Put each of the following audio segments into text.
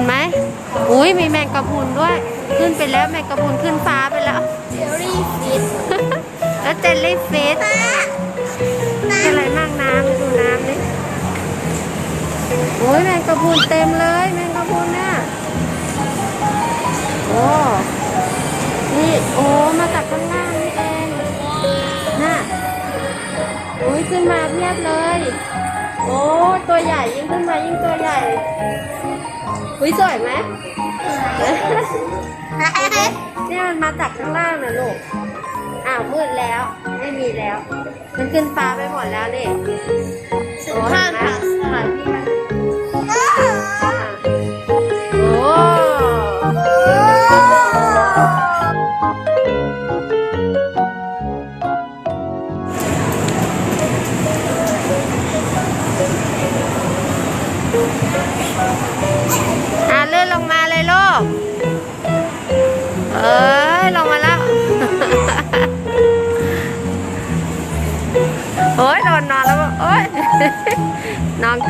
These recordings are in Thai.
นไหมอุ้ยมีแมงกะพรุนด้วย ขึ้นไปแล้วแมงกะพรุนขึ้นฟ้าไปแล้วเจลลี่ฟิตแล้วเจลลี่ฟิชอะไรนั่งน้ำดูน้ำดิโอ้ยแมงกะพรุนเต็มเลยแมงกะพรุนน่ะโอ้นี่โอ้มาจากข้างล่างนี่เองน่ะโอ้ยขึ้นมาเพียบเลย โอ้ตัวใหญ่ยิ่งขึ้นมายิ่งตัวใหญ่ อุ้ยสวยไหมเนี่ยมันมาจากข้างล่างนะลูก อ้าวมืดแล้ว ไม่มีแล้ว มันขึ้นฟ้าไปหมดแล้วนี่สุดท้ายโอ้ค่ะเห็นไหมถ่ายพี่มัน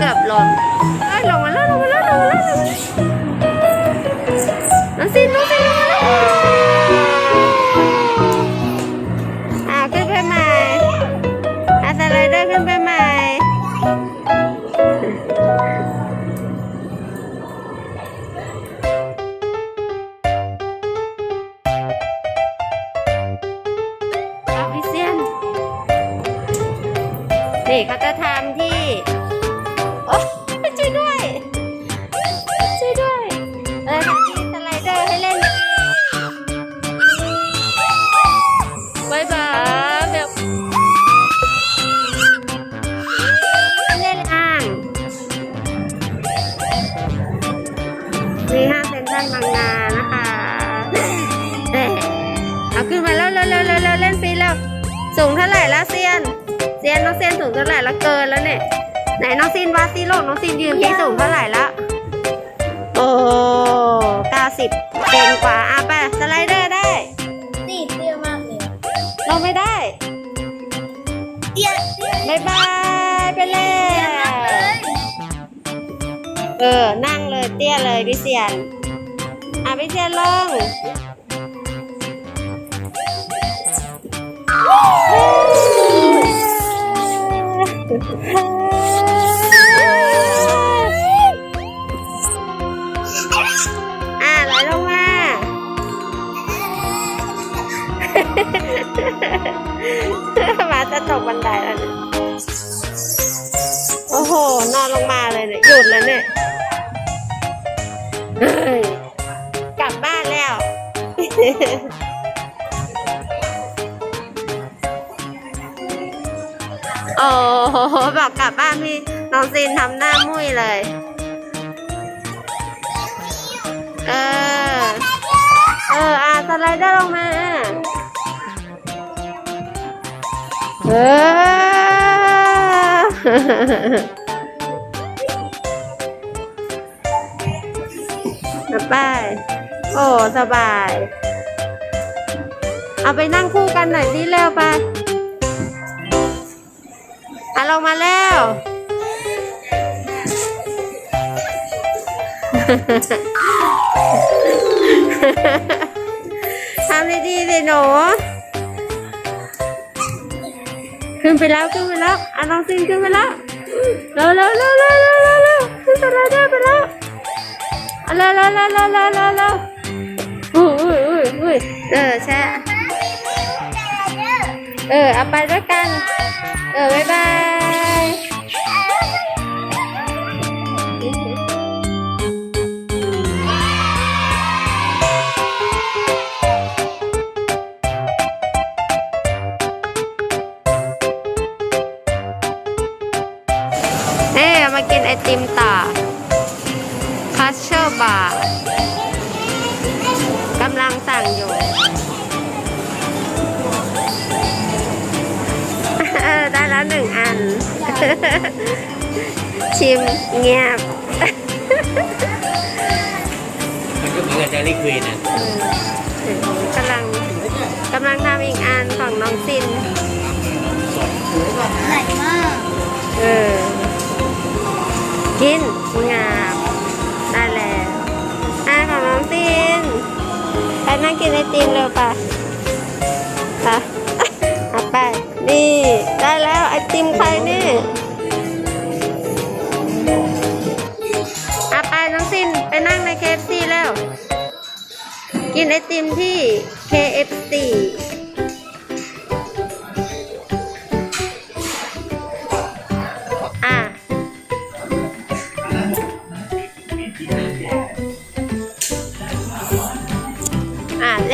กือบล่นเอ้ยลงมาแล้วลงมาแล้วลงมาแล้วลงมาแล้วน้องซินน้องซินลงมาแล้วอ้าวขึ้นไปใหม่อาสไลเดอร์ขึ้นไปใหม่นี่เขาจะทำที่ นี่ห้างเซ็นทรัลบางนานะคะเอ๊ะเอาขึ้นมาแล้วเร็วเร็วเร็วเร็วเล่นฟรีแล้วสูงเท่าไหร่แล้วเซียนเซียนน้องเซียนสูงเท่าไหร่แล้วเกินแล้วเนี่ยไหนน้องซีนวัดซิโลกน้องซีนยืนที่สูงเท่าไหร่แล้วโอ้เก้าสิบเก่งกว่าอะไปสไลเดอร์ได้นี่เตี้ยมากเลยลงไม่ได้เตี้ยเตี้ยบายบายไปเลยมากเลยเออนั่งเลยเตี้ยเลยพี่เซียน อะพี่เซียนลงอะไหลลงมามาจะตกบันไดแล้วเนี่ยโอ้โห นอนลงมาเลยเนี่ย หยุดแล้วเนี่ย กลับบ้านแล้ว โอ้โหบอกกลับบ้านพี่น้องซีนทำหน้ามุ้ยเลย เออ เอออะสไลเดอร์ลงมา เออ ไปโอ้สบาย เอาไปนั่งคู่กันหน่อยสิเร็วไปอะลงมาแล้ว ทำดีๆสิหนูขึ้นไปแล้วขึ้นไปแล้วอะน้องซินขึ้นไปแล้วเร็วเร็วเร็วเร็วเร็วเร็วขึ้นสไลเดอร์ไปแล้ว อะเร็วเร็วเร็วเร็วเร็วเร็วเร็วอุ้ยอุ้ยอุ้ยอุ้ยเออแช่เออเอาไปด้วยกัน เออบ๊ายบาย คัชเชอร์บาร์กำลังสั่งอยู่เออได้แล้วหนึ่งอัน ชิมเงียบมันก็เหมือนกับเจลลี่ควีนนะกำลังกำลังทำอีกอันของน้องซินใหญ่มาก เออ กินงา กินไอติมเร็วป่ะค่ะเอาไป นี่ ได้แล้วไอติมใครนี่เอาไปน้องซินไปนั่งใน KFC แล้ว กินไอติมที่ KFC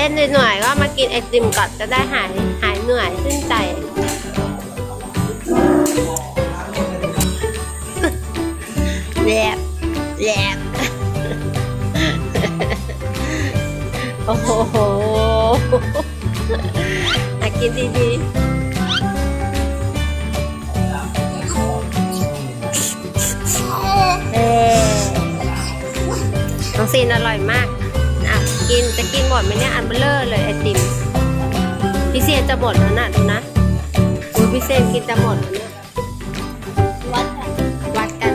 นเหนื่อยๆก็มากินไอติมก่อนจะได้หายหายเหนื่อยขึ้นใจ แยบแยบโอ้โหอะกินดีๆเออน้องซีนอร่อยมากอะ กินจะกินหมดไหมเนี่ยอันเบลเลอร์เลยไอติมพี่เซียนจะหมดแล้วนะดูนะอุ้ยพี่เซียนกินจะหมดแล้วเนี่ยวัดกันวัดกัน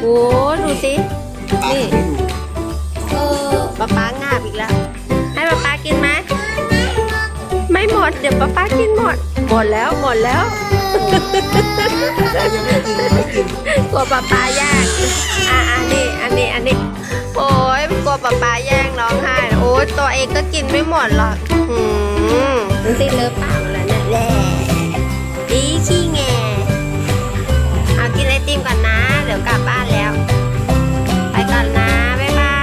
โอ้ดูสินี่เออป๊าป๊างาบอีกแล้ว ให้ป๊าป๊ากินไหมไม่หมดเดี๋ยวป๊าป๊ากินหมด หมดแล้วหมดแล้วกลัวป๊าป๊าแย่งอะอันนี้อันนี้อันนี้โอ้ยกลัวป๊าป๊าแย่งร้องไห้โอ้ยตัวเองก็กินไม่หมดหรอกอืมมันสิเลอะปากแล้วเนี่ยแหละดีขี้แงเอากินไอติมก่อนนะ เดี๋ยวกลับบ้านแล้ว ไปก่อนนะบ๊ายบา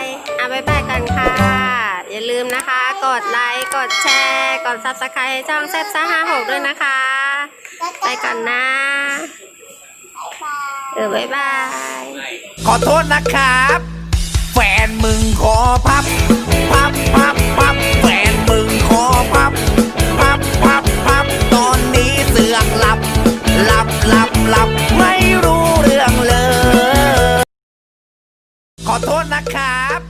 ยอะบ๊ายบายกันค่ะ อย่าลืมนะคะ กดไลค์กดแชร์กดซับสไครต์ช่องแซ่บซ่าห้าหกด้วยนะคะ ไปก่อนนะเออบ๊ายบาย ขอโทษนะครับ แฟนมึงขอพับ พับพับพับแฟนมึงขอพับ พับพับพับตอนนี้เสือกหลับ หลับหลับหลับไม่รู้เรื่องเลย ขอโทษนะครับ